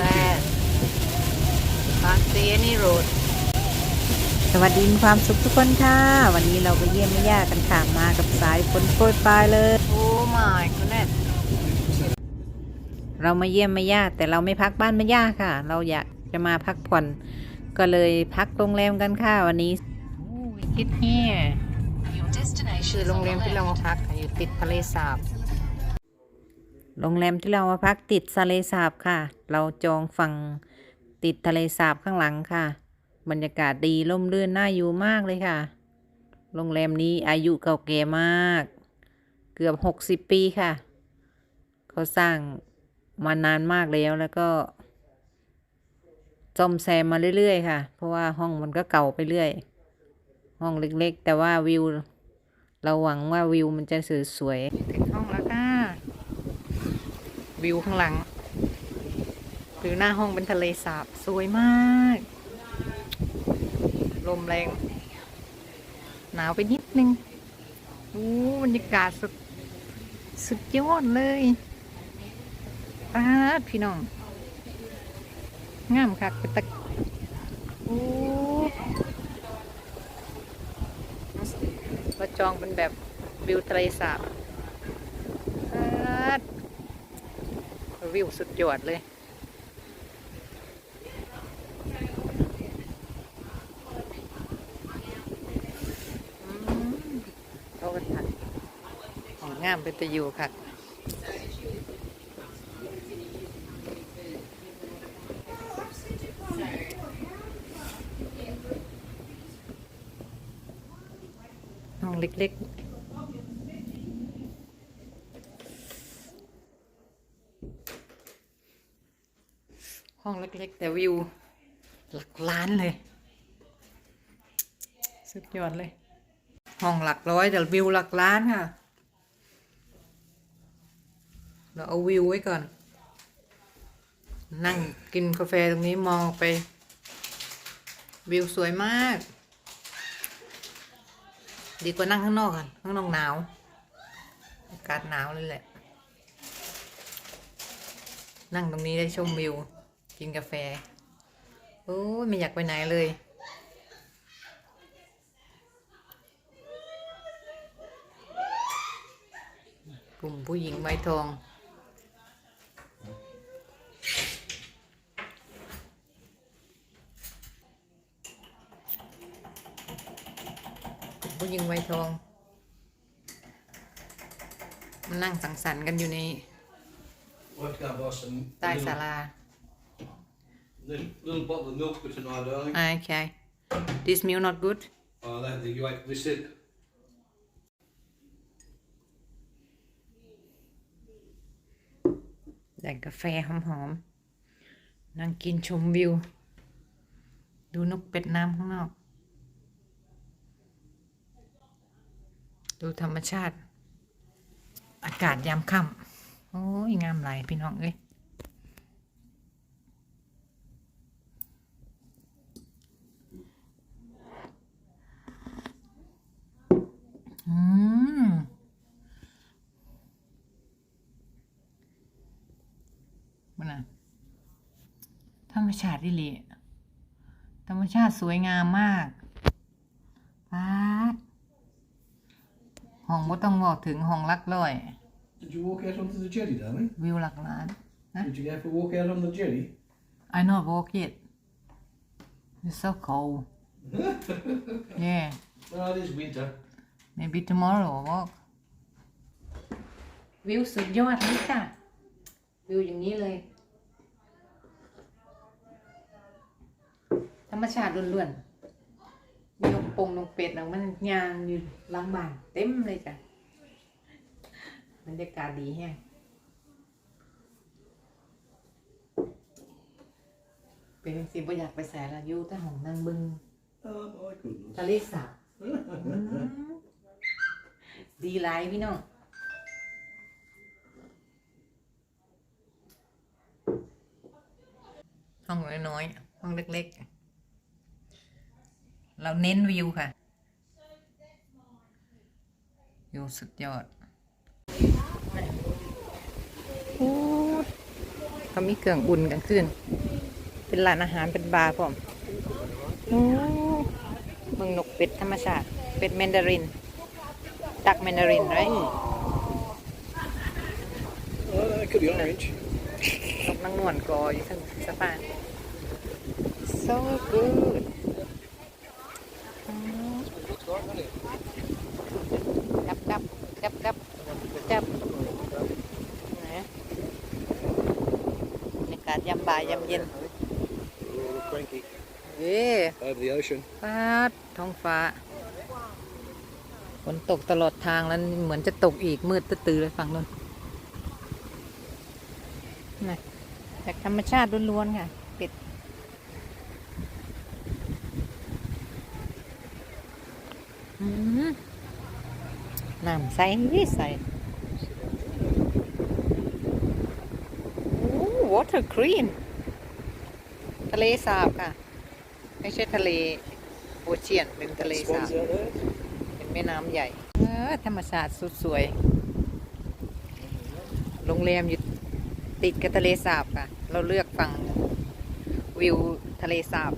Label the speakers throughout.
Speaker 1: that can't see any road
Speaker 2: สวัสดีมีความสุขทุกคนค่ะ วันนี้เราไปเยี่ยมแม่ย่ากันค่ะมากับสายฝนโปรยปลายเลย
Speaker 1: oh my goodness
Speaker 2: เรามาเยี่ยมแม่ย่าแต่เราไม่พักบ้านแม่ย่าค่ะ เราอยากจะมาพักผ่อน ก็เลยพักโรงแรมกันค่ะวันนี้
Speaker 1: oh we get here คือโรงแรมที่เรามาพักค่ะอยู่ติดทะเลสาบ
Speaker 2: โรงแรมที่เรามาพักติดทะเลสาบค่ะ เราจองฝั่งติดทะเลสาบข้างหลังค่ะ บรรยากาศดีร่มรื่นน่าอยู่มากเลยค่ะ โรงแรมนี้อายุเก่าแก่มาก เกือบหกสิบปีค่ะ เขาสร้างมานานมากแล้วแล้วก็ซ่อมแซมมาเรื่อยๆค่ะ เพราะว่าห้องมันก็เก่าไปเรื่อย ห้องเล็กๆ แต่ว่าวิว เราหวังว่าวิวมันจะสวยๆ
Speaker 1: ถึงห้องแล้วค่ะ วิวข้างหลัง หรือหน้าห้องเป็นทะเลสาบสวยมาก ลมแรง หนาวไปนิดนึงโอ้บรรยากาศสุด สุดยอดเลยป้าพี่น้อง งามคักเป็นตะโอ้เราจองเป็นแบบวิวทะเลสาบ วิวสุดยอดเลย เขากันค่ะของงามเป็นตะยูค่ะห้องเล็ก ๆ ห้องเล็ก ๆ แต่วิว หลักล้านเลย สุดยอดเลย ห้องหลักร้อยแต่วิวหลักล้านค่ะ เราเอาวิวไว้ก่อน นั่งกินกาแฟตรงนี้มองไป วิวสวยมาก ดีกว่านั่งข้างนอกค่ะข้างนอกหนาว อากาศหนาวเลยแหละนั่งตรงนี้ได้ชมวิว กินกาแฟโอ้ยไม่อยากไปไหนเลย กลุ่มผู้หญิงใบทองกลุ่มผู้หญิงใบทองมานั่งสังสรรค์กันอยู่ใน
Speaker 3: What can I buy some
Speaker 1: ใต้ศา
Speaker 3: little,
Speaker 1: ลา
Speaker 3: little, little bottle of milk for tonight, darling?
Speaker 1: โอเค this meal not good
Speaker 3: Oh, I don't think you ate this it.
Speaker 1: แต่กาแฟหอมๆ นั่งกินชมวิว ดูนกเป็ดน้ำข้างนอก ดูธรรมชาติ อากาศยามค่ำ โอ้ย งามหลายพี่น้องเอ้ย อืม มันน่ะธรร มชาติดิลีธรรมชาติสวยงามมากป๊าดห้องบ่ต้องบอกถึงห้องหลักร้อย
Speaker 3: Did you walk out onto the jetty, darling?
Speaker 1: วิวหลักล้าน
Speaker 3: Did you go for a walk out on the jetty?
Speaker 1: I not walk it it's so cold yeah
Speaker 3: No, it is winter.
Speaker 1: maybe tomorrow I'll walk วิวสุดยอดเลยจ้ะวิวอย่างนี้เลย รรมชาติล้วนๆมีนกปงนกเป็ดนะมันยางอยู่หลังบ้านเต็มเลยจ้ะบรรยากาศดีแฮงเป็นสิบ่อยากไปแสละอยู่แต่ห้องนั่งบึง
Speaker 3: Oh, my goodness.
Speaker 1: ทะเลสาบดีหลายพี่น้อง ห้องน้อยๆ ห้องเล็กๆ เราเน้นวิวค่ะวิวสุดยอดโอ้เขามีเครื่องอุ่นกลางคืนเป็นร้านอาหารเป็นบาร์พอมโอ้เมืองนกเป็ดธรรมชาติ เป็ดแมนดาริน ดักแมนดารินไร
Speaker 3: Oh, it could be orange.
Speaker 1: นกนางนวลกออยู่ข้างสะพาน so good อืม
Speaker 3: Looks like, doesn't it?
Speaker 1: จับจับจับจับจับนะบรรยากาศยามบ่ายยาม เย็น
Speaker 3: Oh, cranky.
Speaker 1: เอ้
Speaker 3: Over the ocean.
Speaker 1: ฟาดท้องฟ้า ฝนตกตลอดทางแล้วเหมือนจะตกอีกมืดตื้อๆเลยฝั่งนู้นนะจากธรรมชาติล้วนๆค่ะเป็ดอืมน้ำใสใสโอ้ water green ทะเลสาบค่ะ ไม่ใช่ทะเลโอเชียนเป็นทะเลสาบเป็นแม่น้ำใหญ่เออธรรมชาติสุดสวย โรงแรมอยู่ติดกับทะเลสาบค่ะ เราเลือกฝั่งวิวทะเลสาบ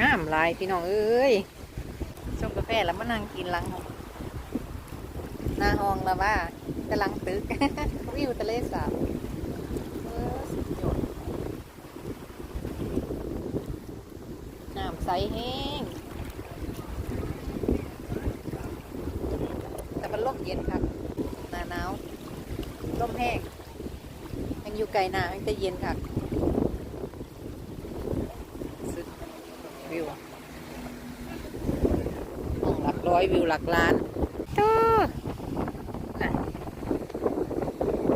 Speaker 1: งามลายพี่น้องเอ้ยชงกาแฟแล้วมานั่งกินหลังห้องหน้าห้องแล้วว่าจะหลังตึกวิวทะเลสาบเออสุดยอดน้ำ ใสแห้ง แต่มันลมเย็นครับ หนาหนาวลมแห้งยังอยู่ไกลหนายังจะเย็นค่ะสุดวิวห้องหลักร้อยวิวหลักล้านเด้อน่ะ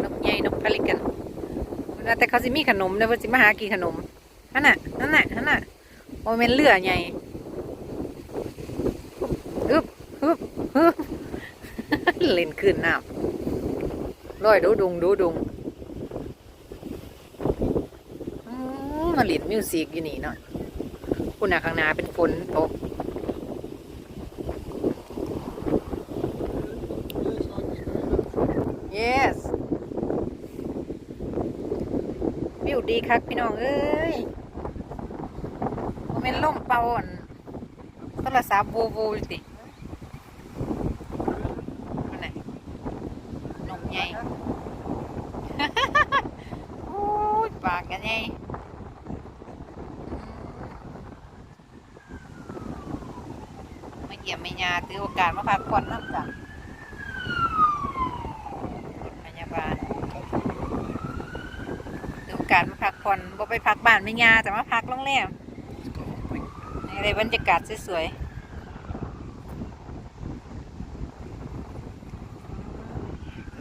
Speaker 1: นกใหญ่นกพลิกันแต่เขาสิมีขนมเด้อเพิ่นสิมาหากินขนมนั่นน่ะนั่นน่ะ นั่นน่ะโอเมนเลือใหญ่ฮึบฮึบฮึบเล่นขึ้นน้ำลอยดูดุงดูดุงมาเล่นมิวสิกอยู่นี่เนาะคุณน่ะข้างหน้าเป็นฝนตก yes วิวดีคักพี่น้องเอ้ย เมนล่มเป่าอันโทรศัพท์โวโวอยู่ติอันไหนนมใหญ่โอ้ยปากกันใหญ่มาเยี่ยมไม่ยาถือโอกาสมาพักผ่อนน้ำจ้ะพยาบาลถือโอกาสมาพักผ่อนบ่ไปพักบ้านไม่ยาแต่มาพักโรงแรม ในได้บรรยากาศสวยๆ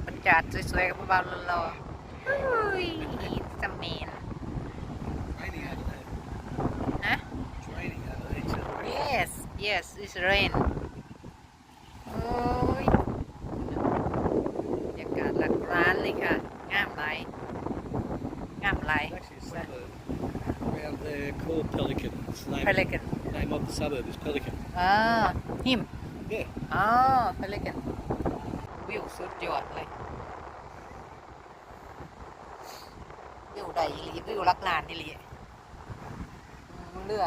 Speaker 1: บรรยากาศสวยๆกับพวกเราเราๆเฮ้ยสเมน
Speaker 3: Raining out there.
Speaker 1: นะ
Speaker 3: It's raining out there. It's uh,
Speaker 1: yes yes it's rain โอ้ยบรรยากาศหลักร้านเลยค่ะ งามหลายงามหลาย
Speaker 3: actually a suburb around there called Pelican. It's the name,
Speaker 1: Pelican
Speaker 3: name of the suburb is Pelican.
Speaker 1: อ่า him
Speaker 3: Yeah.
Speaker 1: อ๋อ Pelican วิวสุดยอดเลย วิวใดอีหลีวิวลักลานนี่หลีอืมเรือ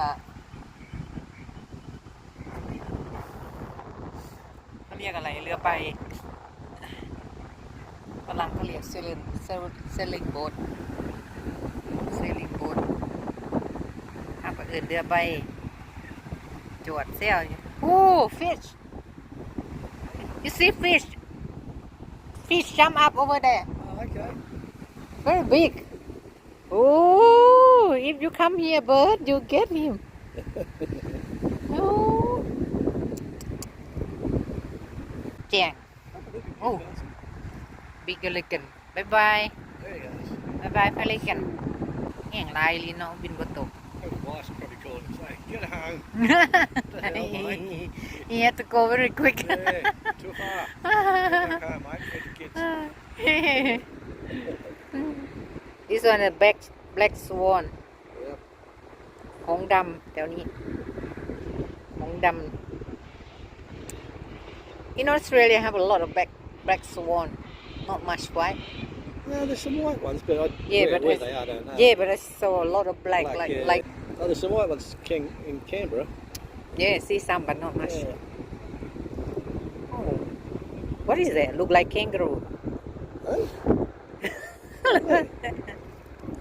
Speaker 1: เขาเรียกอะไรเรือไปฝรั่งเขาเรียกเซลิงเซลิงโบ๊ทเซลิงโบ๊ทถ้าก็เอื่นเรือใบ จวดเซลอยู่โอ้ fish you see fish fish jump up over there
Speaker 3: Oh, okay.
Speaker 1: very big oh if you come here bird you get him oh แจง Oh. big pelican bye bye
Speaker 3: There he goes.
Speaker 1: bye bye pelican แห่งลายลีเนาะบินบนตก
Speaker 3: His wife's probably calling and saying, get home. the hell, mate?
Speaker 1: he had to go very quick
Speaker 3: Yeah, too far. Get back home, mate. Feed the kids.
Speaker 1: this one a black black swan
Speaker 3: Yep.
Speaker 1: หงส์ดำแถวนี้หงส์ดำ In Australia have a lot of black black swan not much white
Speaker 3: no, there's some white ones, but I,
Speaker 1: yeah,
Speaker 3: where,
Speaker 1: but
Speaker 3: where they are, I don't know.
Speaker 1: Yeah, but I saw a lot of black,
Speaker 3: black
Speaker 1: like,
Speaker 3: yeah.
Speaker 1: like
Speaker 3: Oh, there's some white ones king in Canberra.
Speaker 1: Yeah, see some, but not much.
Speaker 3: Yeah.
Speaker 1: Oh, what is that? Look like kangaroo.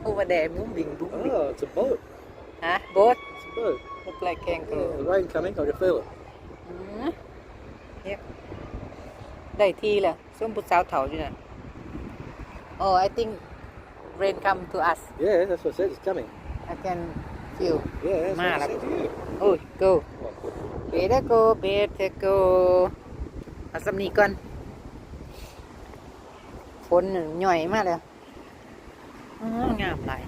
Speaker 1: Over there, moving, moving.
Speaker 3: Oh, it's a boat.
Speaker 1: Huh? Boat?
Speaker 3: It's a boat.
Speaker 1: Look like kangaroo.
Speaker 3: Yeah, the rain coming, I can feel it.
Speaker 1: Mm -hmm. Yep. Đây thi là xuống bút sao thảo chứ nè. ผู้สาวเถาอยู่นะโอ้ I think rain come to us
Speaker 3: Yeah, that's what I said, it's coming.
Speaker 1: I can feel
Speaker 3: Yeah, that's what I
Speaker 1: Mad.
Speaker 3: said to you.
Speaker 1: โอ้ย go
Speaker 3: What?
Speaker 1: better go better go เอาสำนีก่อนฝนหนึ่งหน่อยมากเลยอ๋องามหลาย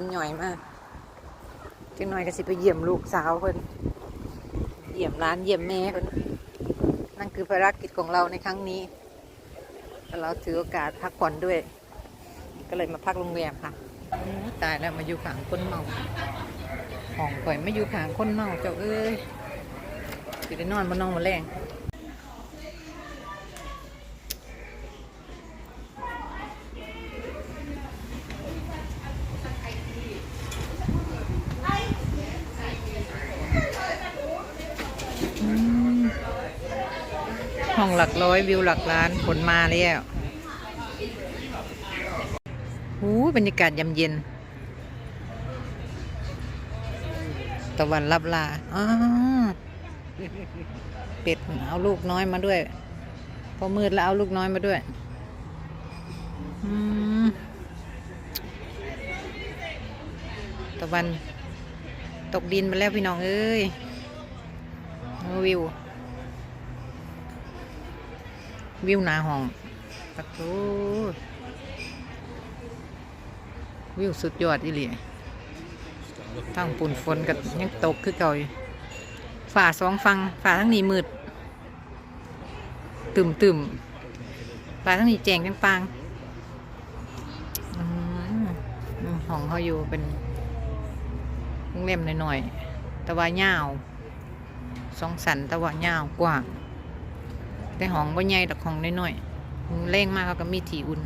Speaker 1: ฝนหน่อยมากจังหน่อยก็สิไปเยี่ยมลูกสาวเพิ่นเยี่ยมร้านเยี่ยมแม่เพิ่นนั่นคือภารกิจของเราในครั้งนี้แล้วเราถือโอกาสพักผ่อนด้วย ก็เลยมาพักโรงแรมค่ะตายแล้วมาอยู่ขางคนเมาห้องข่อยไม่อยู่ขางคนเมาเจ้าเอ้ยสิได้นอนบนนอนมาแรงห้องหลัก ร้อยวิวหลักล้านฝนมาแล้วหูบรรยากาศยามเย็น ตะวันรับลาอ๋อเป็ดเอาลูกน้อยมาด้วย พอมืดแล้วเอาลูกน้อยมาด้วยตะวันตกดินไปแล้วพี่น้องเอ้ยวิว วิวหนาห้องปะโถวิวสุดยอดอีหลีทั้งปุ่นฝนกับยังตกคือเก่าอยู่ฝ่าสองฟังฝ่าทั้งนี้มืดตึมตึมฝ่าทั้งนี้แจงจังปางห้องเขาอยู่เป็นโรงแรมหน่อยๆต่ว่ายาวสองสันต่ว่ายาวกว้าง แต่ห้องบ่ใหญ่ดอกห้องน้อยๆเร่งมากเขาก็มีที่อุ่น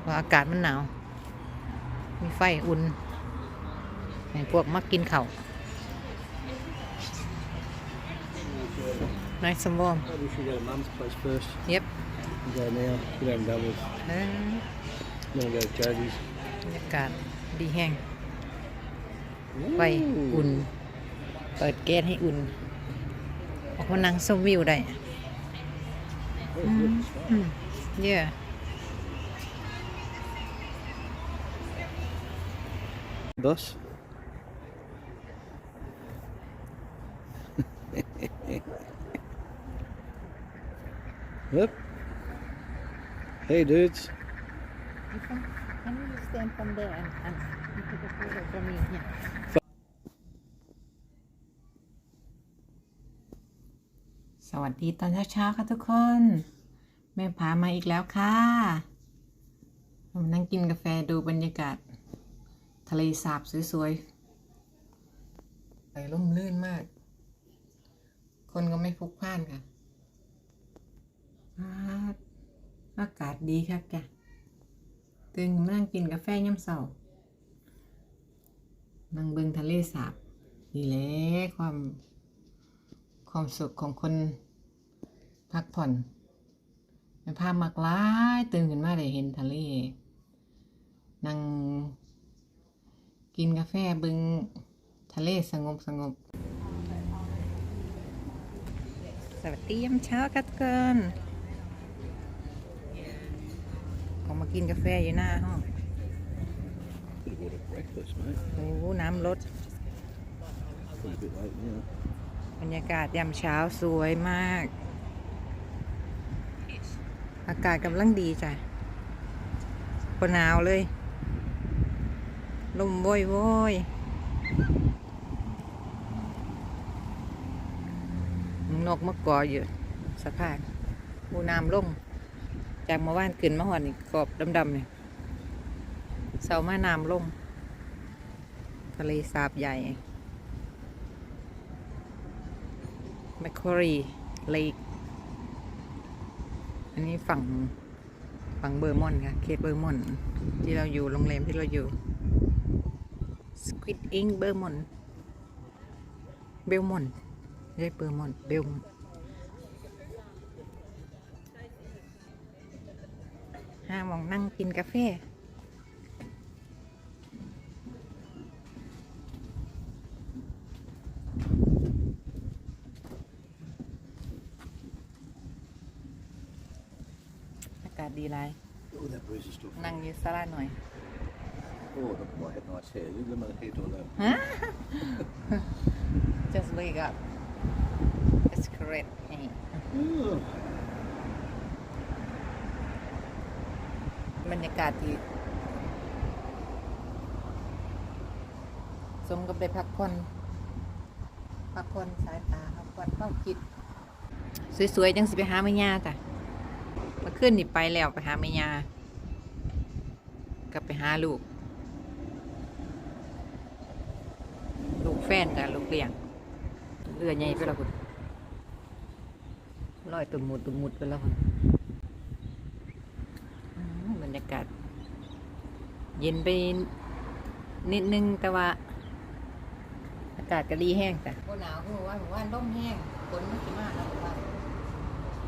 Speaker 1: เพราะอากาศมันหนาว มีไฟอุ่นให้พวกมักกินเข้าวน้อยสมบูรณ์
Speaker 3: Maybe we should go to Mum's place first.
Speaker 1: เย็บ
Speaker 3: We go now. We haven't done with.
Speaker 1: เอ้ย
Speaker 3: Then go to Jody's.
Speaker 1: บรรยากาศดีแห้งไฟอุ่น เปิดแก๊สให้อุ่น ออกมานั่งชมวิวได้
Speaker 3: Very good. it's fine.
Speaker 1: อืมเย่
Speaker 3: Boss. yep. Hey, dudes.
Speaker 1: Can you stand from there and, and take a photo for me here? สวัสดีตอนเช้าๆค่ะทุกคน แม่พามาอีกแล้วค่ะมานั่งกินกาแฟดูบรรยากาศ ทะเลสาบสวยๆไปร่มรื่นมาก คนก็ไม่พลุกพล่านค่ะอ่าอากาศดีครับจ้ะตื่นมานั่งกินกาแฟย่ำเสานั่งเบิงทะเลสาบนี่แหละความ ความสุขของคนพักผ่อนในภาพมากหลายตื่นขึ้นมาได้เห็นทะเลนั่งกินกาแฟบิงทะเลสงบสงบ สวัสดียามเช้าครับทุกคนออกมากินกาแฟอยู่หน้าห้องโอ้น้ำลด
Speaker 3: Probably a bit late now.
Speaker 1: บรรยากาศยามเช้าสวยมาก อากาศกำลังดีจ้ะพอหนาวเลย ลมโวยโวยนกมะกออยู่สะพานหูน้ำลง จากเมื่อวานขึ้นมาหอดนี่กรอบดำๆเนี่ยเสามาน้ำลงทะเลสาบใหญ่ แมคคอรี เลกอันนี้ฝั่งฝั่งเบอร์มอนค่ะ เขตเบอร์มอน ที่เราอยู่โรงแรมที่เราอยู่สควิดอิงเบอร์มอนเบลมอนไม่ใช่เบอร์มอนเบลมอนห้ามองนั่งกินกาแฟ ดีไร
Speaker 3: Oh, that breeze is still
Speaker 1: นั่งอยืดสลาหน่อย
Speaker 3: Oh, look at my head, nice hair. Look at my head all over.
Speaker 1: just wake up it's correct hey.
Speaker 3: Oh.
Speaker 1: บรรยากาศที่สมกับได้พักผ่อนพักผ่อนสายตาพักผ่อนความคิด สวยๆจังสิไปหาแม่ย่าจ้ะเมื่อคืนนี่ไปแล้วไปหาแม่ย่ากลับไปหาลูก ลูกแฟนกับลูกเลี้ยงเรือใหญ่ไปแล้วคุณลอยตุ่มหมุดตุ่มหมุดไปแล้วคุณบรรยากาศเย็นไปนิดนึงแต่ว่าอากาศก็ดีแห้งจ้ะหนาวคือว่าว่าร่มแห้งฝนไม่สิมากแล้วว่า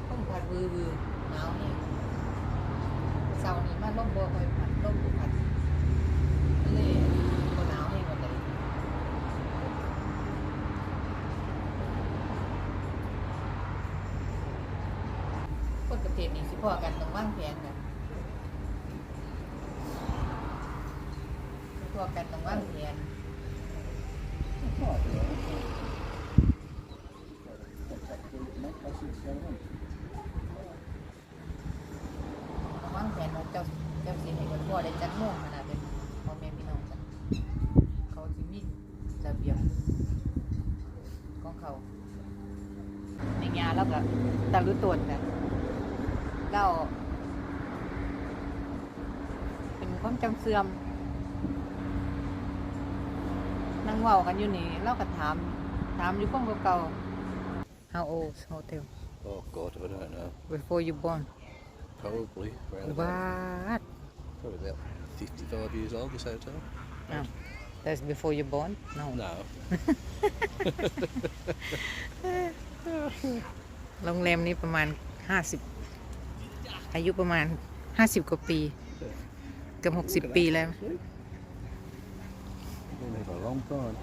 Speaker 1: ต้องพัดวือวือ หนาวแห้งเสาร์นี้มาร่มบัวคอยพัดร่มบุพัดเลยบ่หนาวแห้งกว่าเลยคนประเทศนี้สิพอกันต้องว่างแผนกันสิพอกันต้องว่างแผนวางแผนว่าเจ้าเจ้าสิให้คนพ่อ ได้จักโมงขนาดเป็นพ่อแม่พี่น้องจ้ะเขาสิมีระเบียบของเขาในงานแล้วก็ตะลุตนน่ะเราเป็นความจำเสื่อมนั่งเว้ากันอยู่นี่เราก็ถาม ถามอยู่ข้องเก่าๆ How old is hotel
Speaker 3: Oh, God, I don't know.
Speaker 1: before you born
Speaker 3: Probably around about,
Speaker 1: What
Speaker 3: probably about 55 years old, this hotel.
Speaker 1: That's before you born? No.
Speaker 3: No.
Speaker 1: โรงแรมนี้ประมาณห้าสิบอายุประมาณห้าสิบกว่าปี เกือบหกสิบปีแล้ว
Speaker 3: Been there for a long time.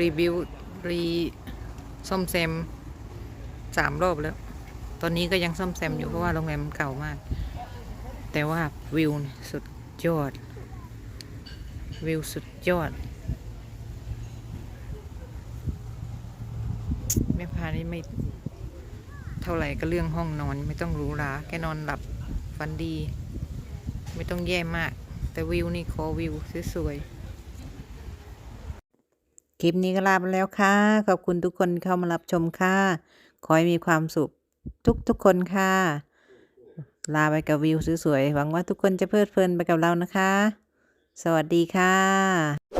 Speaker 1: รีวิวรีซ่อมแซมสามรอบแล้ว ตอนนี้ก็ยังซ่อมแซมอยู่เพราะว่าโรงแรมมันเก่ามาก แต่ว่าวิวสุดยอด วิวสุดยอด แม่พานี่ไม่เท่าไหร่ก็เรื่องห้องนอนไม่ต้องรูหราแค่นอนหลับฝันดี ไม่ต้องแย่มาก แต่วิวนี่ขอวิวสวยๆคลิปนี้ก็ลาไปแล้วค่ะ ขอบคุณทุกคนเข้ามารับชมค่ะ ขอให้มีความสุขทุกๆคนค่ะ ลาไปกับวิวสวยๆ หวังว่าทุกคนจะเพลิดเพลินไปกับเรานะคะ สวัสดีค่ะ